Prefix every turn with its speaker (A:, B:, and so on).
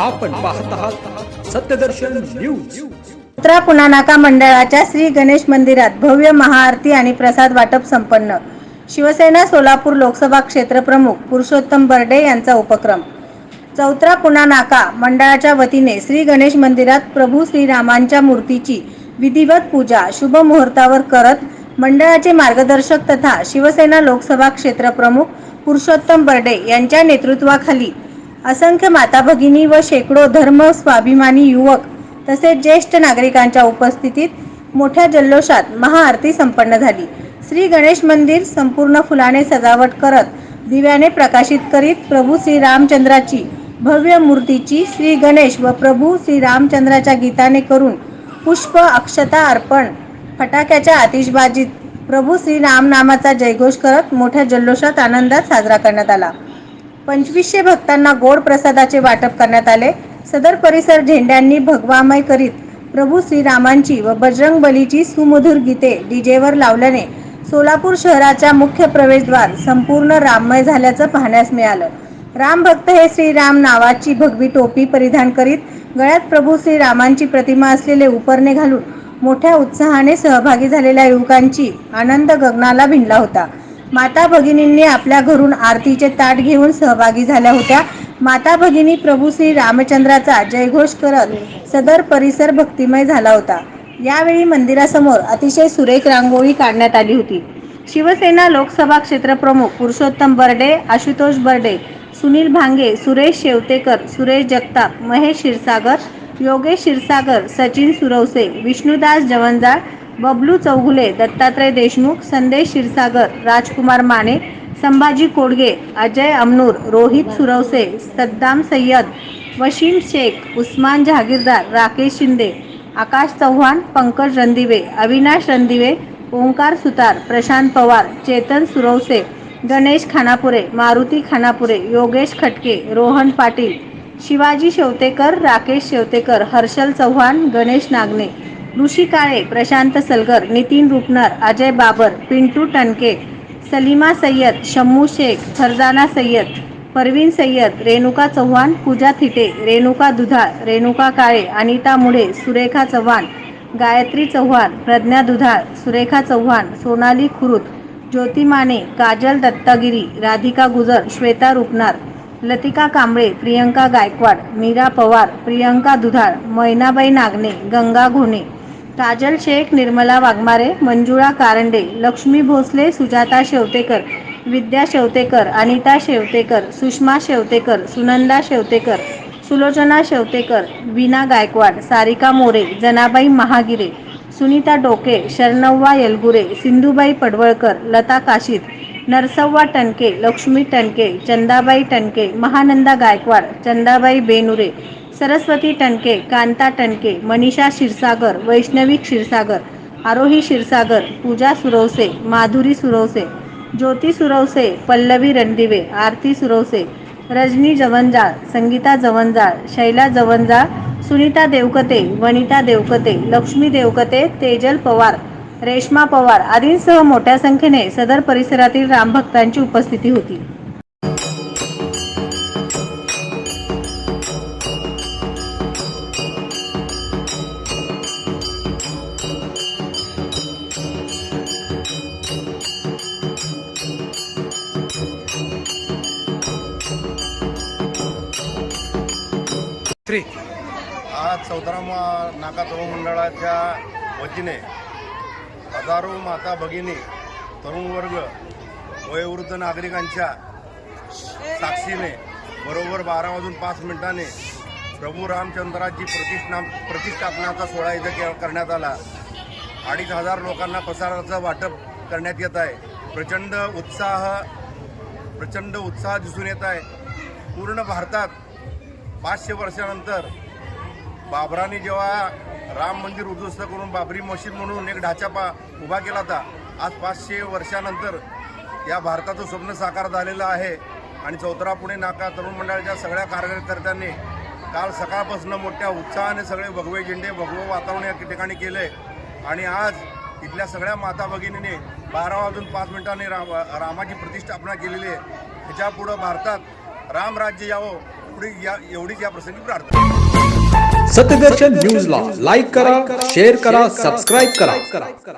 A: आपण पाहत आहात सत्यदर्शन न्यूज.
B: उत्तरा पुणा नाका मंडळाच्या श्री गणेश मंदिरात भव्य महाआरती आणि प्रसाद वाटप संपन्न. शिवसेना सोलापूर लोकसभा क्षेत्र प्रमुख पुरुषोत्तम बर्डे यांचा उपक्रम. चौत्रा पुणा नाका मंडळाच्या वतीने श्री गणेश मंदिरात प्रभू श्रीरामांच्या मूर्तीची विधिवत पूजा शुभ मुहूर्तावर करत मंडळाचे मार्गदर्शक तथा शिवसेना लोकसभा क्षेत्र प्रमुख पुरुषोत्तम बर्डे यांच्या नेतृत्वाखाली असंख्य माता भगिनी व शेकडो धर्म स्वाभिमानी युवक तसेच ज्येष्ठ नागरिकांच्या उपस्थितीत मोठ्या जल्लोषात महाआरती संपन्न झाली. श्री गणेश मंदिर संपूर्ण फुलाने सजावट करत दिव्याने प्रकाशित करीत प्रभू श्री रामचंद्राची भव्य मूर्तीची श्री गणेश व प्रभू श्री रामचंद्राच्या गीताने करून पुष्प अक्षता अर्पण फटाक्याच्या आतिषबाजीत प्रभू श्री राम नामाचा जयघोष करत मोठ्या जल्लोषात आनंदात साजरा करण्यात आला. पंचवीसशे भक्तांना गोड प्रसादाचे वाटप करण्यात आले. सदर परिसर झेंड्यांनी भगवामय करीत प्रभू श्रीरामांची व बजरंग बलीची सुमधुर गीते डीजेवर लावल्याने सोलापूर शहराच्या मुख्य प्रवेशद्वार संपूर्ण राममय झाल्याचं पाहण्यास मिळालं. राम भक्त हे श्रीराम नावाची भगवी टोपी परिधान करीत गळ्यात प्रभू श्रीरामांची प्रतिमा असलेले उपरणे घालून मोठ्या उत्साहाने सहभागी झालेल्या युवकांची आनंद गगनाला भिनला होता. माता भगिनींनी आपल्या घरून आरतीचे ताट घेऊन सहभागी झाल्या होत्या. माता भगिनी प्रभू श्री रामचंद्राचा जयघोष करत सदर परिसर भक्तिमय झाला होता. यावेळी मंदिरासमोर अतिशय सुरेख रांगोळी काढण्यात आली होती. शिवसेना लोकसभा क्षेत्रप्रमुख पुरुषोत्तम बर्डे आशुतोष बर्डे सुनील भांगे सुरेश शेवतेकर सुरेश जगताप महेश क्षीरसागर योगेश क्षीरसागर सचिन सुरवसे विष्णुदास जवंजाळ बबलू चौगुले दत्तात्रय देशमुख संदेश क्षीरसागर राजकुमार माने संभाजी कोडगे अजय अमनूर रोहित सुरवसे सद्दाम सय्यद वशीम शेख उस्मान जहागीरदार राकेश शिंदे आकाश चव्हाण पंकज रणदिवे अविनाश रणदिवे ओंकार सुतार प्रशांत पवार चेतन सुरवसे गणेश खानापुरे मारुती खानापुरे योगेश खटके रोहन पाटील शिवाजी शेवतेकर राकेश शेवतेकर हर्षल चव्हाण गणेश नागने ऋषी काळे प्रशांत सलगर नितीन रुपनर अजय बाबर पिंटू टणके सलीमा सय्यद शम्मू शेख फरजाना सय्यद परवीन सय्यद रेणुका चव्हाण पूजा थिटे रेणुका दुधाळ रेणुका काळे अनिता मुळे सुरेखा चव्हाण गायत्री चव्हाण प्रज्ञा दुधाळ सुरेखा चव्हाण सोनाली खुरुत ज्योती माने काजल दत्तागिरी राधिका गुजर श्वेता रुपनार लतिका कांबळे प्रियंका गायकवाड मीरा पवार प्रियंका दुधाळ मैनाबाई नागणे गंगा घोणे काजल शेख निर्मला वाघमारे मंजुळा कारंडे लक्ष्मी भोसले सुजाता शेवतेकर विद्या शेवतेकर अनिता शेवतेकर सुषमा शेवतेकर सुनंदा शेवतेकर सुलोचना शेवतेकर वीना गायकवाड सारिका मोरे जनाबाई महागिरे सुनीता डोके शरणव्वा येलगुरे सिंधुबाई पडवळकर लता काशीद नरसव्वा टणके लक्ष्मी टणके चंदाबाई टणके महानंदा गायकवाड चंदाबाई बेनुरे सरस्वती टणके कांता टणके मनीषा क्षीरसागर वैष्णवी क्षीरसागर आरोही क्षीरसागर पूजा सुरवसे माधुरी सुरवसे ज्योती सुरवसे पल्लवी रणदिवे आरती सुरवसे रजनी जवंजाळ संगीता जवंजाळ शैला जवंजाळ सुनीता देवकते वनिता देवकते लक्ष्मी देवकते तेजल पवार रेश्मा पवार आदींसह मोठ्या संख्येने सदर परिसरातील रामभक्तांची उपस्थिती होती.
A: थ्री
C: आज चौदारामा नाका तरुण मंडळाच्या वतीने हजारो माता भगिनी तरुण वर्ग वयोवृद्ध नागरिकांच्या साक्षीने बरोबर बारा वाजून पाच मिनिटाने प्रभू रामचंद्राची प्रतिष्ठा प्रतिष्ठापनाचा सोहळा इथं करण्यात आला. अडीच हजार लोकांना प्रसाराचं वाटप करण्यात येत आहे. प्रचंड उत्साह प्रचंड उत्साह दिसून येत आहे. पूर्ण भारतात पाचशे वर्षानंतर बाबराने जेव्हा राम मंदिर उद्ध्वस्त करून बाबरी मशीद म्हणून एक ढाचा पा उभा केला होता आज पाचशे वर्षानंतर या भारताचं स्वप्न साकार झालेलं आहे. आणि चौथरा पुणे नाका तरुण मंडळाच्या सगळ्या कार्यकर्त्यांनी काल सकाळपासून मोठ्या उत्साहाने सगळे भगवे झेंडे भगवं वातावरण या ठिकाणी केले. आणि आज इथल्या सगळ्या माता भगिनीने बारा वाजून पाच मिनिटांनी राम रामाची प्रतिष्ठापना केलेली आहे. ह्याच्यापुढं भारतात रामराज्य यावं या एवढीच या प्रसंगी प्रार्थना.
A: सत्यदर्शन न्यूजला लाईक करा शेअर करा. सबस्क्राईब करा.